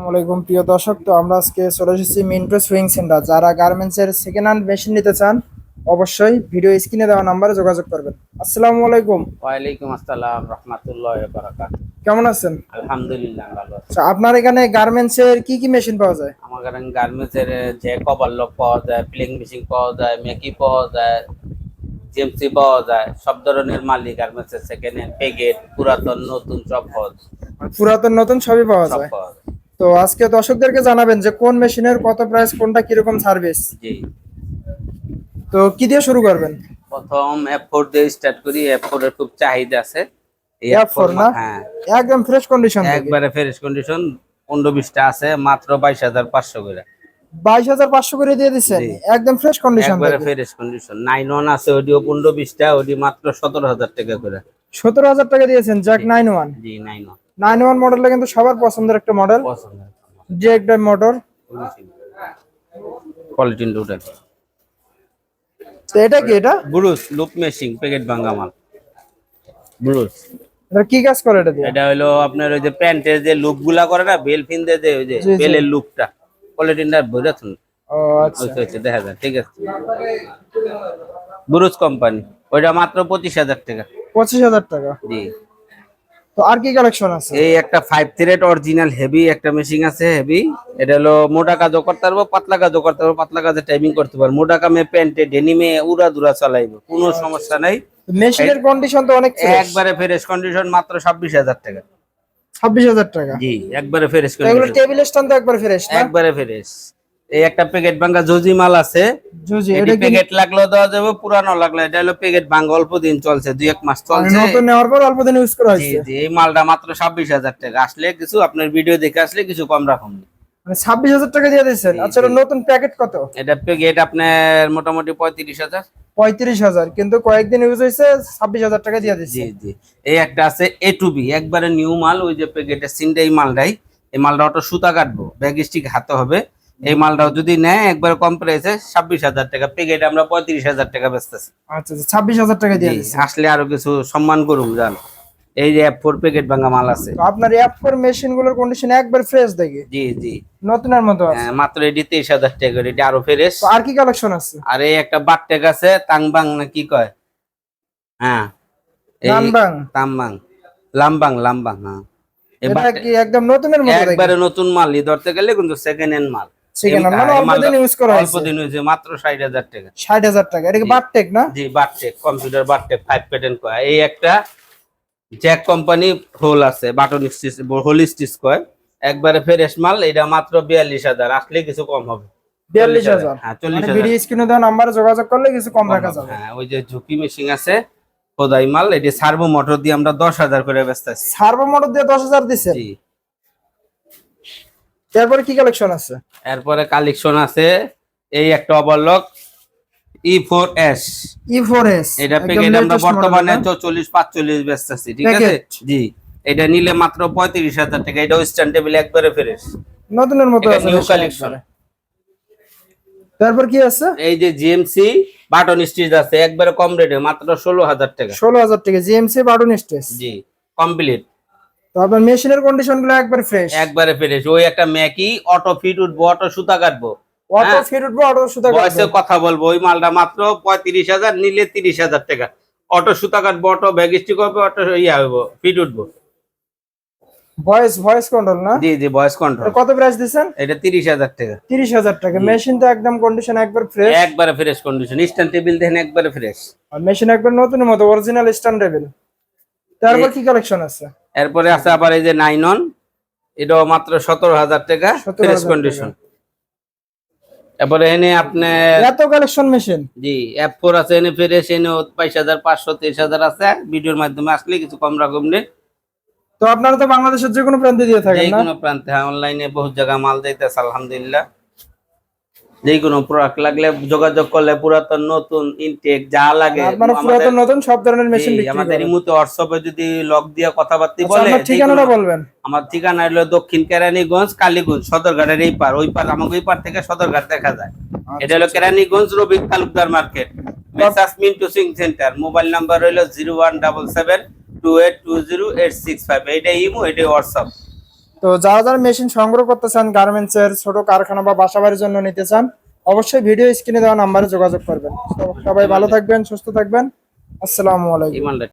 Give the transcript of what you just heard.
আসসালামাইকুম প্রিয় দর্শক তো আমরা আজকে চলে এসেছি মিন্টু সুইং সেন্টার যারা গার্মেন্টস এর সেকেন্ড হ্যান্ড মেশিন নিতে চান অবশ্যই ভিডিও স্ক্রিনে দেওয়া নাম্বারে যোগাযোগ করবেন। আসসালামু আলাইকুম। ওয়ালাইকুম আসসালাম রহমতুল্লাহ বারাকাত কেমন আছেন? আলহামদুলিল্লাহ ভালো আছি। আচ্ছা আপনার এখানে গার্মেন্টস এর কি কি মেশিন পাওয়া যায়? আমার কারণ গার্মেন্টসের যে কভার লক পাওয়া যায় প্লিং মেশিন পাওয়া যায় মেকি পাওয়া যায় জিএমসি পাওয়া যায় সব ধরনের মালিক গার্মেন্টসের সেকেন্ড হ্যান্ড পেগেট পুরাতন নতুন সব পাওয়া যায়। পুরাতন নতুন সবই পাওয়া সব পাওয়া যায়। তো আজকে দর্শকদেরকে জানাবেন যে কোন মেশিনের কত প্রাইস কোনটা কীরকম সার্ভিস জি। তো কি দিয়ে শুরু করবেন? প্রথম এফ ফোর দিয়ে স্টার্ট করি। এফ ফোর এর খুব চাহিদা আছে। এই F4 F4 না? হ্যাঁ। একদম ফ্রেশ কন্ডিশন একবারে ফ্রেশ কন্ডিশন পনেরো বিশটা আছে মাত্র বাইশ হাজার পাঁচশো করে। বাইশ হাজার পাঁচশো করে দিয়ে জি। একদম ফ্রেশ কন্ডিশন একবারে ফ্রেশ কন্ডিশন নাইন ওয়ান আছে ওডিও পনেরো বিশটা ওডি মাত্র সতেরো হাজার টাকা করে। সতেরো হাজার টাকা দিয়েছেন Jack nine one G nine one nine one মডেলটা কিন্তু সবার পছন্দের একটা মডেল পছন্দ যে একটা মোটর কোয়ালিটি তো এটা কি এটা? ব্রুস লুপ মেশিং প্যাকেট ভাঙা মাল। ব্রুস এটা কি কাজ করে এটা এটা হলো আপনার ওই যে প্যান্টের যে লুপগুলা করে না বেল ফিন দিয়ে যে ওই যে। বেলের লুপটা কোয়ালিটিটা বুঝাচ্ছেন ও আচ্ছা। হচ্ছে দেখা যায় ঠিক আছে। ব্রুস কোম্পানি ওইটা মাত্র পঁচিশ হাজার টাকা। পঁচিশ হাজার টাকা। জি। তো আর কি কালেকশন আছে? এই একটা ফাইভ থ্রেড অরিজিনাল হেভি একটা মেশিন আছে হেভি এটা হলো মোটা কাজও করতে পারব পাতলা কাজও করতে পারব পাতলা কাজে টাইমিং করতে পারব। মোটা কামে প্যান্টে ডেনিমে উড়া দুরা চালাইবো কোনো সমস্যা নাই। মেশিনের কন্ডিশন তো অনেক একবারে ফ্রেশ কন্ডিশন মাত্র ছাব্বিশ হাজার টাকা। ছাব্বিশ হাজার টাকা? জি একবারে ফ্রেশ তো এগুলো টেবিল স্ট্যান্ড তো একবার ফ্রেশ একবারে ফ্রেশ এই একটা প্যাকেট ভাঙ্গা জজি মাল আছে। এটা প্যাকেট দেওয়া যাবে পুরানো লাগলে। এটা হলো প্যাকেট ভাঙ্গা অল্প দিন চলছে দুই এক মাস চলছে। নতুন নেওয়ার পর অল্প দিন ইউজ করা হয়েছে। জি এই মালটা মাত্র ছাব্বিশ হাজার টাকা। আসলে কিছু আপনার ভিডিও দেখে আসলে কিছু কম রাখুন। মানে টাকা দিয়ে দিচ্ছেন আচ্ছা নতুন প্যাকেট কত? এটা প্যাকেট আপনার মোটামুটি পঁয়ত্রিশ হাজার। পঁয়ত্রিশ হাজার কিন্তু কয়েকদিন ইউজ হয়েছে ছাব্বিশ হাজার টাকা দিয়ে দিচ্ছে জি জি। এই একটা আছে এ টু বি একবারে নিউ মাল ওই যে এই মালটাই। এই মালটা অটো সুতা কাটবো ব্যাগ স্টিক হাতে হবে। এই মালটাও যদি নেয় একবার কম প্রাইসে ছাব্বিশ হাজার টাকা। প্যাকেট আমরা পঁয়ত্রিশ হাজার টাকা বেচতেছি। আচ্ছা আচ্ছা ছাব্বিশ হাজার টাকা দিয়ে আসলে আরও কিছু সম্মান করুন জান। এই যে ফোর প্যাকেট ভাঙা মাল আছে। আপনার অ্যাপ ফোর মেশিনগুলোর কন্ডিশন একবার ফ্রেশ দেখি। জি জি। নতুনের মতো আছে। হ্যাঁ, মাত্র এটি তেইশ হাজার টাকা করে এটি আরও ফ্রেশ তো আর কি কালেকশন আছে? আর এই একটা বাটটেক আছে তাংবাং না কি কয়? হ্যাঁ নানবাং তামবাং। লামবাং লামবাং হ্যাঁ। এটা কি একদম নতুনের মতো একবারে নতুন মাল ই ধরতে গেলে কিন্তু সেকেন্ড হ্যান্ড মাল। সেকেন্ড এই- মানে অল্প দিন ইউজ করা অল্প দিন হয়েছে মাত্র ষাট হাজার টাকা। ষাট হাজার টাকা। এটা কি বারটেক না? জি bartack computer bartack five pattern কয় এই একটা জ্যাক কোম্পানি হোল আছে বাটন স্টিচ হোল স্টিচ কয়। একবারে ফ্রেশ মাল এটা মাত্র বিয়াল্লিশ হাজার। আসলে কিছু কম হবে। হ্যাঁ মানে হাজার। ভিডিও স্ক্রিনে দেওয়া নাম্বারে যোগাযোগ করলে কিছু কম রাখা যাবে। হ্যাঁ ওই যে ঝুঁকি মেশিন আছে খোদাই মাল এটি সার্ভো মোটর দিয়ে আমরা দশ হাজার করে বেচতেছি। সার্ভো মোটর দিয়ে দশ হাজার দিচ্ছে জি। তারপরে কি কালেকশন আছে? এরপরে কালেকশন আছে এই একটা overlock E four S E four S এটা প্যাকেট আমরা বর্তমানে চল্লিশ পাঁচচল্লিশ বেচতেছি ঠিক আছে? জি। এটা নিলে মাত্র পঁয়ত্রিশ হাজার টাকা। এটা ওয়েস্টার্ন টেবিল একবারে ফ্রেশ নতুনের মতো আছে নিউ কালেকশন তারপর কি আছে? এই যে জিএমসি বাটন স্টিচ আছে একবারে কম রেটে মাত্র ষোলো হাজার টাকা। ষোলো হাজার টাকা। জিএমসি বাটন স্টেজ জি কমপ্লিট তো আপনার মেশিনের কন্ডিশনগুলো একবার ফ্রেশ একবারে ফ্রেশ ওই একটা ম্যাকি অটো ফিট উঠবো অটো সুতা কাটবো। অটো হ্যাঁ। ফিট উঠবো অটো সুতা বয়সে কথা বলব ওই মালটা মাত্র পঁয়ত্রিশ হাজার নিলে তিরিশ হাজার টাকা। অটো সুতা কাটবো অটো ব্যাগ স্টিক হবে অটো ইয়া হইব ফিট উঠবো। ভয়েস ভয়েস কন্ট্রোল না? জি জি ভয়েস কন্ট্রোল কত প্রাইস দিচ্ছেন? এটা তিরিশ হাজার টাকা। তিরিশ হাজার টাকা। মেশিন তো একদম কন্ডিশন একবার ফ্রেশ একবারে ফ্রেশ কন্ডিশন স্ট্যান্ড টেবিল দেখেন একবারে ফ্রেশ আর মেশিন একবার নতুনের মতো অরিজিনাল স্ট্যান্ডেবল তারপর কি কালেকশন আছে? এরপরে আছে আবার এই যে নাইন অন এটাও মাত্র সতেরো হাজার টাকা ফ্রেশ কন্ডিশন এরপরে এনে আপনি এত কালেকশন মেশিন জি অ্যাপ ফোর আছে এনে ফ্রেশ এনে বাইশ হাজার পাঁচশো তেইশ হাজার আছে। ভিডিওর মাধ্যমে আসলে কিছু কম রকম নেই। তো আপনারা তো বাংলাদেশের যে কোনো প্রান্তে দিয়ে থাকেন যে কোনো প্রান্তে হ্যাঁ অনলাইনে বহু জায়গা মাল দিতেছে আলহামদুলিল্লাহ। যে কোনো প্রোডাক্ট লাগলে যোগাযোগ করলে পুরাতন নতুন ইনটেক যা লাগে আমাদের- পুরাতন নতুন সব ধরনের মেশিন বিক্রি আমাদের ইমুতে হোয়াটসঅ্যাপে যদি লক দিয়ে কথাবার্তা আচ্ছা, বলে যে ঠিকানাটা বলবেন। আমার ঠিকানা হলো দক্ষিণ কেরানীগঞ্জ কালীগঞ্জ সদরঘাটের এই পার। ওই পার আমাকে ওই পার থেকে সদরঘাট দেখা যায়। এটা হলো Keraniganj Robik Talukdar market. Messrs Mintu sewing centre mobile number হলো zero one double seven two eight two zero eight six five. এইটা ইমো এটা হোয়াটসঅ্যাপ তো যারা যারা মেশিন সংগ্রহ করতে চান গার্মেন্টস এর ছোট কারখানা বা বাসা বাড়ির জন্য নিতে চান, অবশ্যই ভিডিও স্ক্রিনে দেওয়া নাম্বারে যোগাযোগ করবেন। সবাই ভালো থাকবেন, সুস্থ থাকবেন। আসসালামু আলাইকুম।